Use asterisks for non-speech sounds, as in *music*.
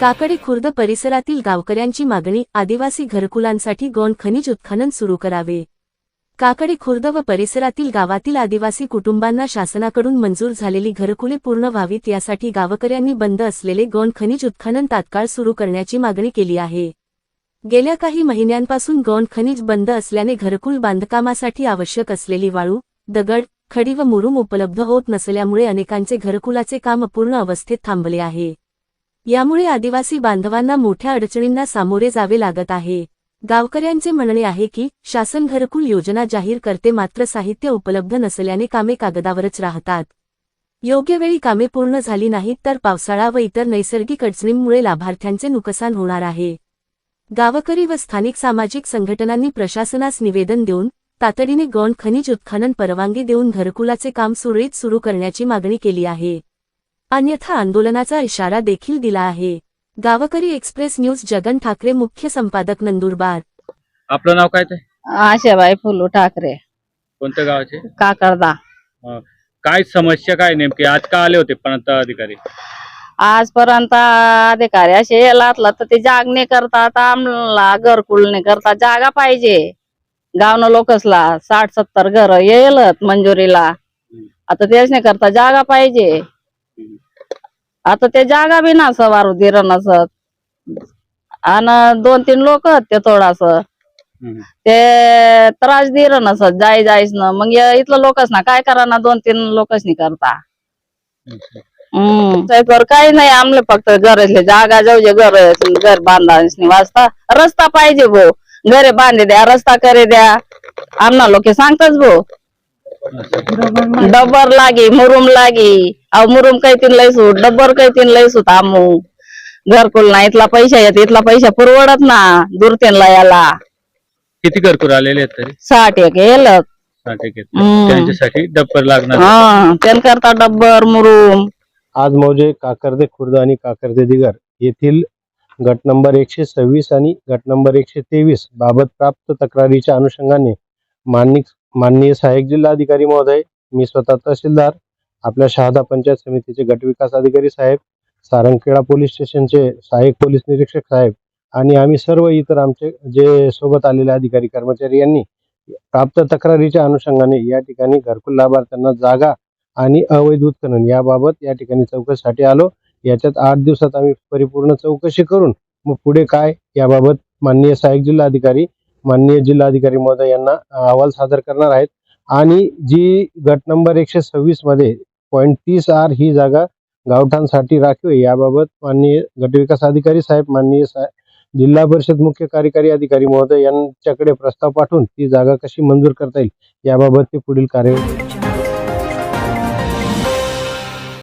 काकडी खुर्द परिसरातील गावकऱ्यांची मागणी आदिवासी घरकुलांसाठी गोंड खनिज उत्खनन सुरू करावे. काकडी खुर्द व परिसरातील गावातील आदिवासी कुटुंबांना शासनाकडून मंजूर झालेली घरकुले पूर्ण व्हावीत यासाठी गावकऱ्यांनी बंद असलेले गौण खनिज उत्खनन तात्काळ सुरू करण्याची मागणी केली आहे. गेल्या काही महिन्यांपासून गोंड खनिज बंद असल्याने घरकुल बांधकामासाठी आवश्यक असलेली वाळू दगड खडी व मुरुम उपलब्ध होत नसल्यामुळे अनेकांचे घरकुलाचे काम अपूर्ण अवस्थेत थांबले आहे. यामुळे आदिवासी बांधवांना मोठ्या अडचणींना सामोरे जावे लागत आहे. गावकऱ्यांचे म्हणणे आहे की शासन घरकुल योजना जाहीर करते मात्र साहित्य उपलब्ध नसल्याने कामे कागदावरच राहतात. योग्य वेळी कामे पूर्ण झाली नाहीत तर पावसाळा व इतर नैसर्गिक अडचणींमुळे लाभार्थ्यांचे नुकसान होणार आहे. गावकरी व स्थानिक सामाजिक संघटनांनी प्रशासनास निवेदन देऊन तातडीने गौण खनिज उत्खनन परवानगी देऊन घरकुलाचे काम सुरळीत सुरू करण्याची मागणी केली आहे. अन्यथा आंदोलनाचा इशारा देखील दिला आहे. गावकरी एक्सप्रेस न्यूज जगन ठाकरे मुख्य संपादक नंदुरबार. आपलं नाव काय ते? आशाबाई फुलू ठाकरे. कोणत्या गावाचे? काकरदा. अं, काय समस्या काय नेमकी? आज का आले होते प्रांत अधिकारी आजपर्यंत अधिकारी असे येलातला तर ते जागणे करतात आमला घरकुलने करता जागा पाहिजे. गावनं लोकसला साठ सत्तर घर येलत मंजुरीला. आता तेच नाही करता. जागा पाहिजे. आता ते जागा बी ना सवारू दिर नसत. आणि दोन तीन लोक ते थोडास. ते त्रास दिर नसत जाय जायच ना. मग इथलं लोकच ना काय करा ना दोन तीन लोकच नाही करता. हम्म. काही नाही आमले फक्त घरातले जागा जाऊ जे घर घर बांधायच वाजता रस्ता पाहिजे भो घरे बांधे द्या रस्ता करे द्या. आमना लोक सांगताच भो *laughs* डब्बर लागी मुरुम लागी. अहो मुरुम काही तीन लय सूट डब्बर काही तीन लय सूट आमू घरकुल ना इथला पैसा येत इथला पैसा पुरवडत ना दूरतेनला याला. किती घरकुर आलेले आहेत तरी? साठ एक येलत. साठ एक आहेत. हम्म. त्यांच्यासाठी डब्बर लागणार हा करता डब्बर मुरुम. आज मौजे काकर्दे खुर्द आणि काकर्दे दिगर येथील गट नंबर एकशे सव्वीस आणि गट नंबर एकशे तेवीस बाबत प्राप्त तक्रारीच्या अनुषंगाने माननीय माननीय सहाय्यक जिल्हाधिकारी महोदय मी स्वतः तहसीलदार आपल्या शहादा पंचायत समितीचे गट विकास अधिकारी साहेब सारंगखेडा पोलीस स्टेशनचे सहाय्यक पोलीस निरीक्षक साहेब आणि आम्ही सर्व इतर आमचे जे सोबत आलेले अधिकारी कर्मचारी यांनी प्राप्त तक्रारीच्या अनुषंगाने या ठिकाणी घरकुल लाभार्थ्यांना जागा आणि अवैध उत्खनन याबाबत या ठिकाणी चौकशीसाठी आलो. याच्यात आठ दिवसात आम्ही परिपूर्ण चौकशी करून मग पुढे काय याबाबत माननीय सहाय्यक जिल्हाधिकारी माननीय जिल्हाधिकारी महोदय यांना अहवाल सादर करणार आहेत. आणि जी गट नंबर एकशे सव्वीसमध्ये पॉईंट तीस आर ही जागा गावठाणसाठी राखीव आहे याबाबत माननीय गटविकास अधिकारी साहेब माननीय साहेब जिल्हा परिषद मुख्य कार्यकारी अधिकारी महोदय यांच्याकडे प्रस्ताव पाठवून ती जागा कशी मंजूर करता येईल याबाबत ते पुढील कार्य